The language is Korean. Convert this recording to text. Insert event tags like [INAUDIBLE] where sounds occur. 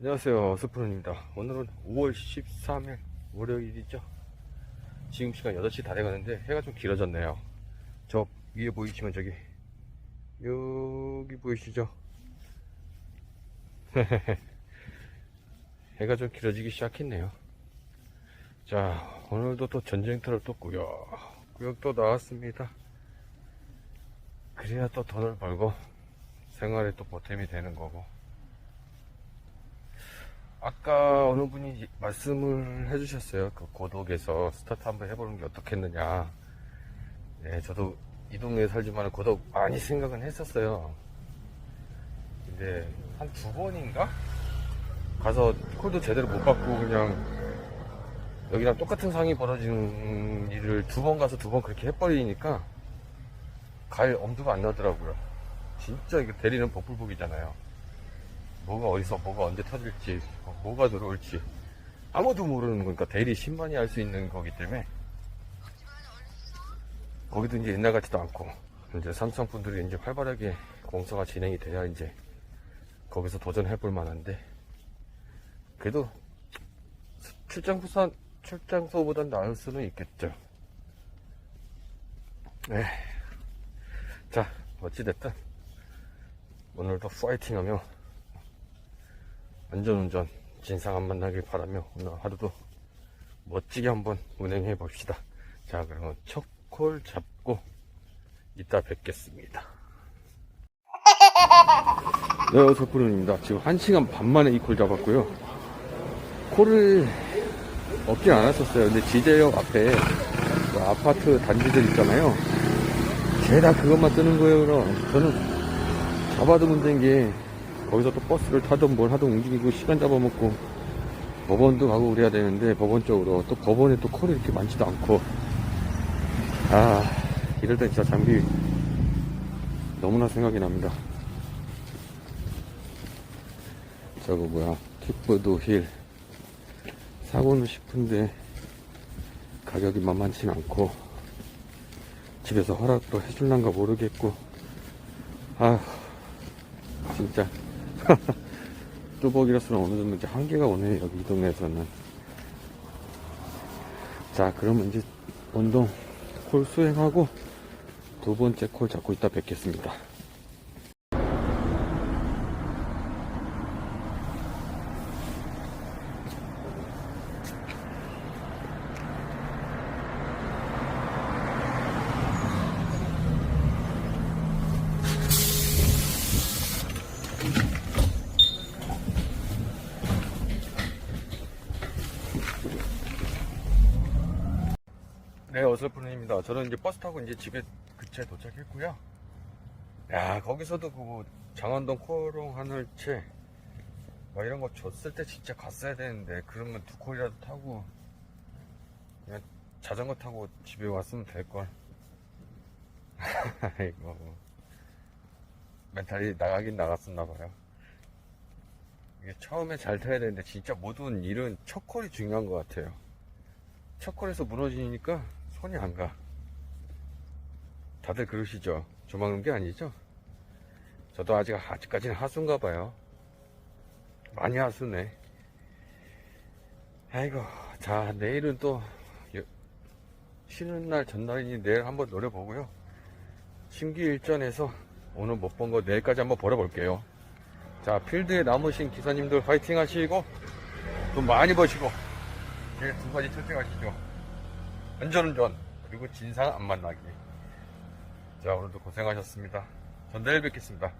안녕하세요 스프론입니다. 오늘은 5월 13일 월요일이죠. 지금 시간 8시 다 돼가는데 해가 좀 길어졌네요. 저 위에 보이시면 저기 여기 보이시죠? [LAUGHS] 해가 좀 길어지기 시작했네요. 자 오늘도 또 전쟁터를 또 꾸역 꾸역 또 나왔습니다. 그래야 또 돈을 벌고 생활에 또 보탬이 되는 거고 아까 어느 분이 말씀을 해주셨어요. 그 고독에서 스타트 한번 해보는 게 어떻겠느냐. 네, 저도 이 동네에 살지만 고독 많이 생각은 했었어요. 근데 한 두 번인가? 가서 콜도 제대로 못 받고 그냥 여기랑 똑같은 상황이 벌어지는 일을 두 번 가서 두 번 그렇게 해버리니까 갈 엄두가 안 나더라고요. 진짜 이거 대리는 복불복이잖아요. 뭐가 어디서 뭐가 언제 터질지 어, 뭐가 들어올지 아무도 모르는 거니까 대리 10만이 할수 있는 거기 때문에 거기도 이제 옛날 같지도 않고 이제 삼성 분들이 이제 활발하게 공사가 진행이 돼야 이제 거기서 도전해 볼 만한데 그래도 출장 부산 출장소보단 나을 수는 있겠죠. 네. 자 어찌됐든 오늘도 파이팅하며 안전운전 진상 안 만나길 바라며 오늘 하루도 멋지게 한번 운행해 봅시다. 자, 그러면 첫콜 잡고 이따 뵙겠습니다. [LAUGHS] 네, 어서푸른입니다. 지금 1시간 반 만에 이 콜 잡았고요. 콜을 없진 않았었어요. 근데 지제역 앞에 그 아파트 단지들 있잖아요. 죄다 그것만 뜨는 거예요, 그럼. 저는 잡아도 문제인 게 거기서 또 버스를 타든 뭘 하든 움직이고 시간 잡아먹고 법원도 가고 그래야 되는데 법원 쪽으로 또 법원에 또 콜이 이렇게 많지도 않고. 아 이럴 땐 진짜 장비 너무나 생각이 납니다. 저거 뭐야? 킥보드 힐 사고는 싶은데 가격이 만만치는 않고 집에서 허락도 해줄란가 모르겠고. 아 진짜 [LAUGHS] 뚜벅이라서는 어느 정도 이제 한계가 오네 여기 이 동네에서는. 자 그러면 이제 운동 콜 수행하고 두 번째 콜 잡고 이따 뵙겠습니다 네 어설프입니다. 저는 이제 버스 타고 이제 집에 그채 도착했고요. 야 거기서도 그 장안동 코롱 하늘채 뭐 이런 거 줬을 때 진짜 갔어야 되는데 그러면 두 콜이라도 타고 그냥 자전거 타고 집에 왔으면 될걸. [LAUGHS] 아이고 멘탈이 나가긴 나갔었나 봐요. 이게 처음에 잘 타야 되는데 진짜 모든 일은 첫 콜이 중요한 것 같아요. 첫 콜에서 무너지니까 손이 안 가. 다들 그러시죠? 조망는 게 아니죠? 저도 아직, 아직까지는 하수인가 봐요. 많이 하수네. 아이고, 자, 내일은 또, 여- 쉬는 날 전날이니 내일 한번 노려보고요. 심기일전에서 오늘 못 본 거 내일까지 한번 벌어볼게요. 자, 필드에 남으신 기사님들 화이팅 하시고, 돈 많이 버시고, 예, 두 가지 철저하시죠. 안전운전 그리고 진상 안 만나기. 자 오늘도 고생하셨습니다. 전 내일 뵙겠습니다.